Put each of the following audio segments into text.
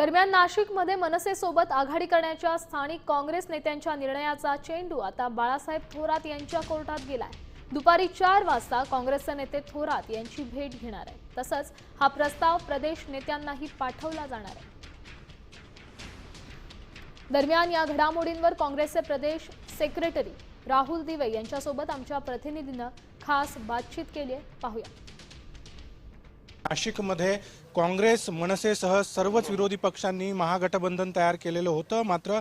दरम्यान नाशिकमध्ये मनसेसोबत आघाडी करण्याच्या स्थानिक काँग्रेस नेत्यांच्या निर्णयाचा चेंडू आता बाळासाहेब थोरात यांच्या कोर्टात गेलाय. दुपारी चार वाजता काँग्रेसचे नेते थोरात यांची भेट घेणार आहे तसंच हा प्रस्ताव प्रदेश नेत्यांनाही पाठवला जाणार आहे. दरम्यान या घडामोडींवर काँग्रेसचे प्रदेश सेक्रेटरी राहुल दिवे यांच्यासोबत आमच्या प्रतिनिधीनं खास बातचीत केली आहे. पाहूया. नाशिकमध्ये काँग्रेस मनसेसह सर्वच विरोधी पक्षांनी महागठबंधन तयार केलेलं होतं. मात्र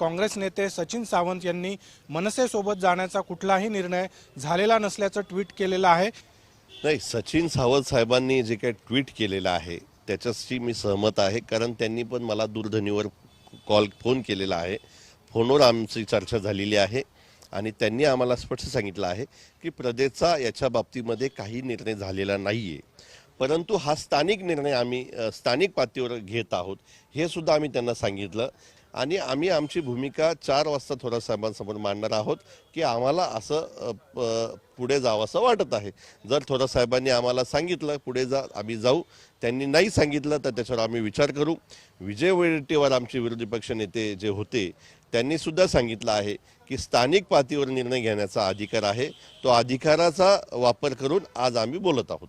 काँग्रेस नेते सचिन सावंत यांनी मनसेसोबत जाण्याचा कुठलाही निर्णय झालेला नसल्याचं ट्विट केलेलं आहे. नाही सचिन सावंत साहेबांनी जे काही ट्विट केलेलं आहे त्याच्याशी मी सहमत आहे. कारण त्यांनी पण मला दूरध्वनीवर कॉल फोन केलेला आहे. फोनवर आमची चर्चा झालेली आहे. आणि त्यांनी आम्हाला स्पष्ट सांगितलं आहे की प्रदेशचा याच्या बाबतीमध्ये काही निर्णय झालेला नाही आहे परंतु हा स्थानिक निर्णय आम्ही स्थानिक पातळीवर घेत आहोत हे सुद्धा आम्ही त्यांना सांगितलं. आणि आम्ही आमची भूमिका चार वाजता थोडा साहेबांसमोर मांडणार आहोत की आम्हाला असं प- पुढे जावं असं वाटत आहे. जर थोडा साहेबांनी आम्हाला सांगितलं पुढे जा आम्ही जाऊ. त्यांनी नाही सांगितलं तर त्याच्यावर आम्ही विचार करू. विजय वडेट्टीवार आमचे विरोधी पक्ष नेते जे होते त्यांनी सुद्धा सांगितलं आहे की स्थानिक पातळीवर निर्णय घेण्याचा अधिकार आहे. तो अधिकाराचा वापर करून आज आम्ही बोलत आहोत.